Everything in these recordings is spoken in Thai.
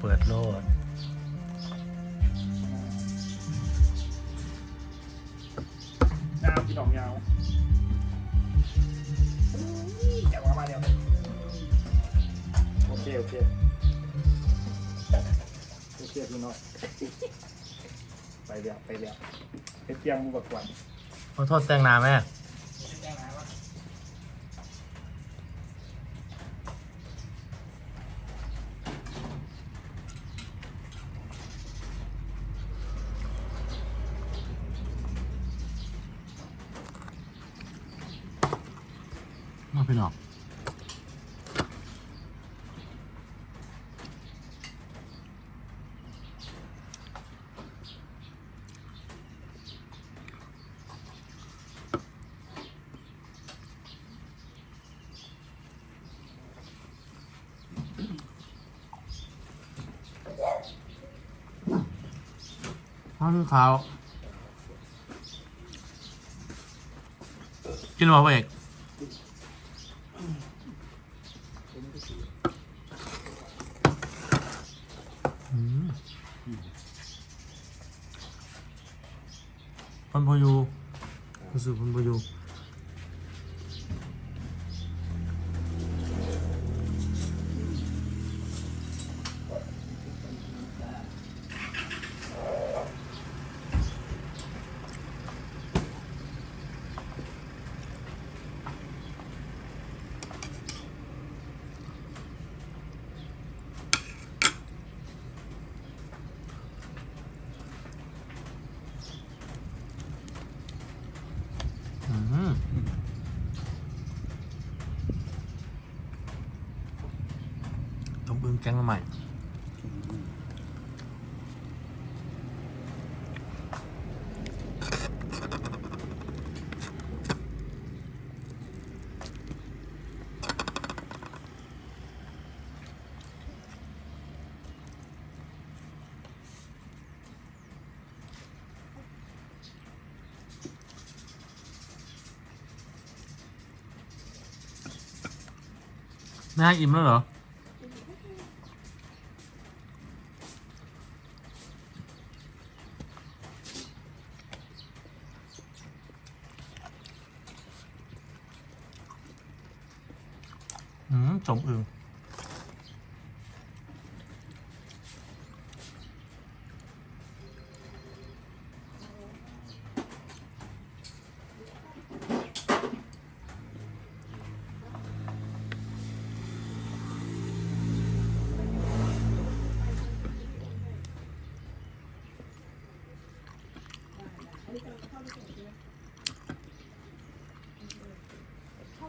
เปิดโลดยาวพี่ดอกยาวจากว่ามาเดียวโอเคโอเคโอเคพี่น้อยไปเดี๋ยวไปเดี๋ยวไปเตรียมอุปกรณ์ขอโทษแตงนาแม่ พี่น้องข้าวขาวกินมาเอกอืมพันพยูรู้สึกพันพยูอืม ต้องเบิ่งแกงมาใหม่แม่ให้อิ่มแล้วเหรอ อืมจมอึง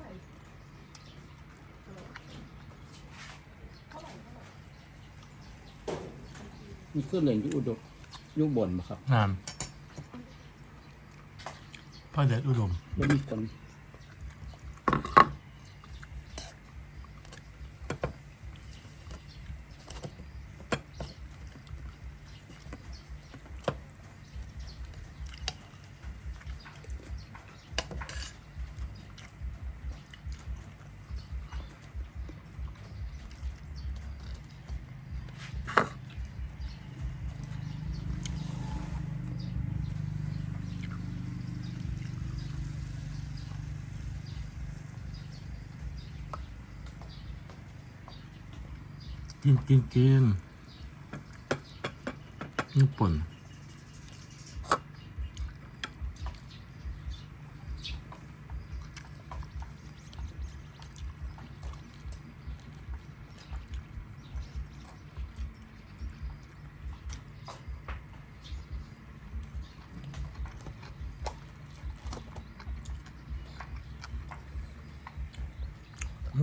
嗯 นี่คือเหรียญที่อุดมยุบนบ่ครับงามพ่อเด็ดอุดมแล้วมีคน กินกินกินญี่ปุ่น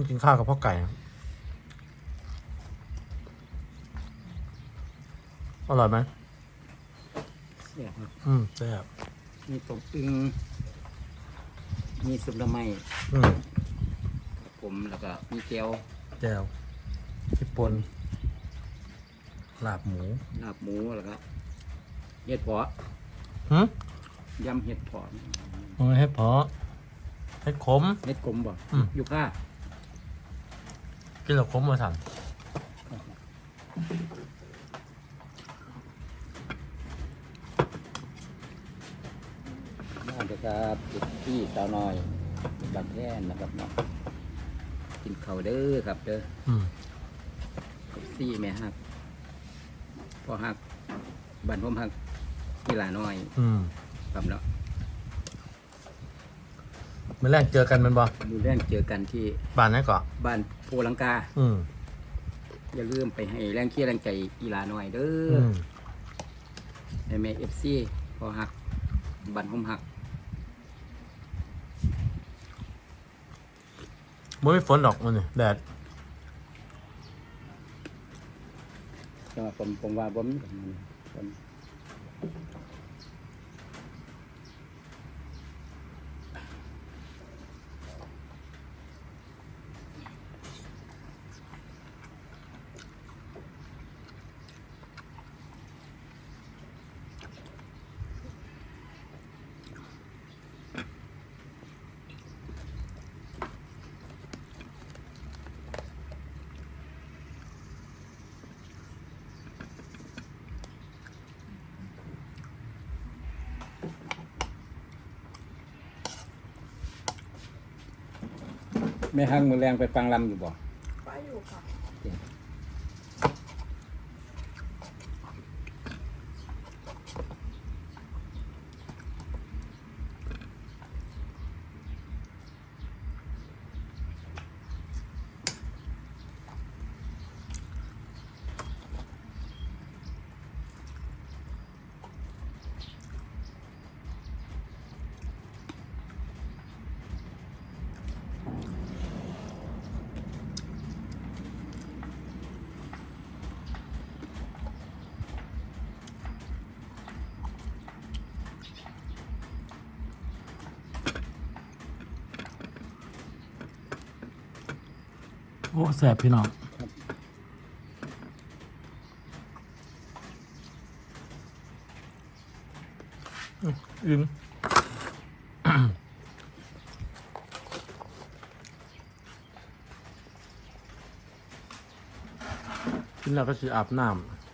กินข้าวกับพ่อไก่ อร่อยไหมเนี่ยครับอืมแซ่บมีตกอึงมีสุดละไม้อืมครับผมแล้วก็มีแก้วแจ่วญี่ปุ่นลาบหมูลาบหมูแล้วก็เห็ดเพาะหืยำเห็ดเพาะมันให้พอให้ขม เห็ดกลมบ่อืม อยู่ค่ากินแล้วขมมาสั่ง ครับจุดที่สาวน้อยบักแท่นนะครับเนาะกินข้าวเด้อครับเด้ออืมซี่แม่ฮักพ่อฮักบันผมฮักกีฬาน้อยอืมครับเนาะมื้อแรกเจอกันแมันบ่ดูแรงเจอกันที่บ้านไหนก่อนบ้านโพลังกา อืมอย่าลืมไปให้แรงเคียร์แรงใจกีฬาน้อยเด้อือมในแม่เอฟซีพ่อฮัก บันผมฮัก บ่มีฝนหรอกมันนี่แดดผมผมว่าผมีกับมัน ผมแม่ฮักมือแรงไปฟังลำอยู่บ่ ไปอยู่ค่ะ โอ้แสบพี่น้องอืมกินแล้วก็สิอาบน้ำ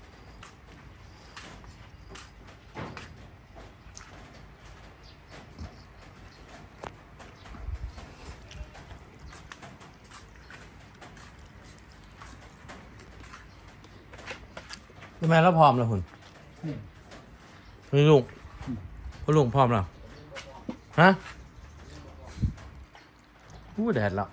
พี่แม่แล้วพร้อมแล้วคุณพี่ลุงพี่ลุงพร้อมแล้วฮะอู้แดดแล้ว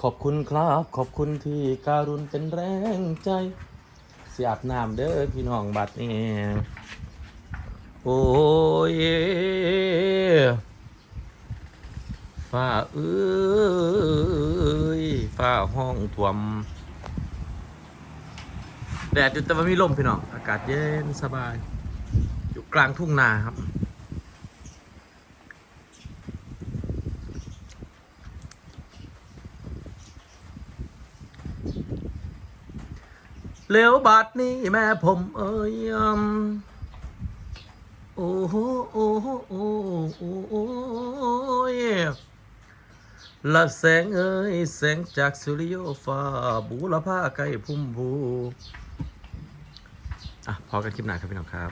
ขอบคุณครับ ขอบคุณที่การุณเป็นแรงใจ เสียบน้ำเด้อพี่น้องบัดนี่โอ้ยฝ้าเอ้ยฝ้าห้องท่วมแดดแต่ว่ามีลมพี่น้องอากาศเย็นสบาย อยู่กลางทุ่งนาครับ เลี้ยวบาดนี้แม่ผมเอ้ยอืมโอ้โหโอ้โหโอ้โหโอ้ยละแสงเอ้ยแสงจากสุริโยฟ้าบูรพาไกลพุ่มบูอะพอกันคลิปหน้าครับพี่น้องครับ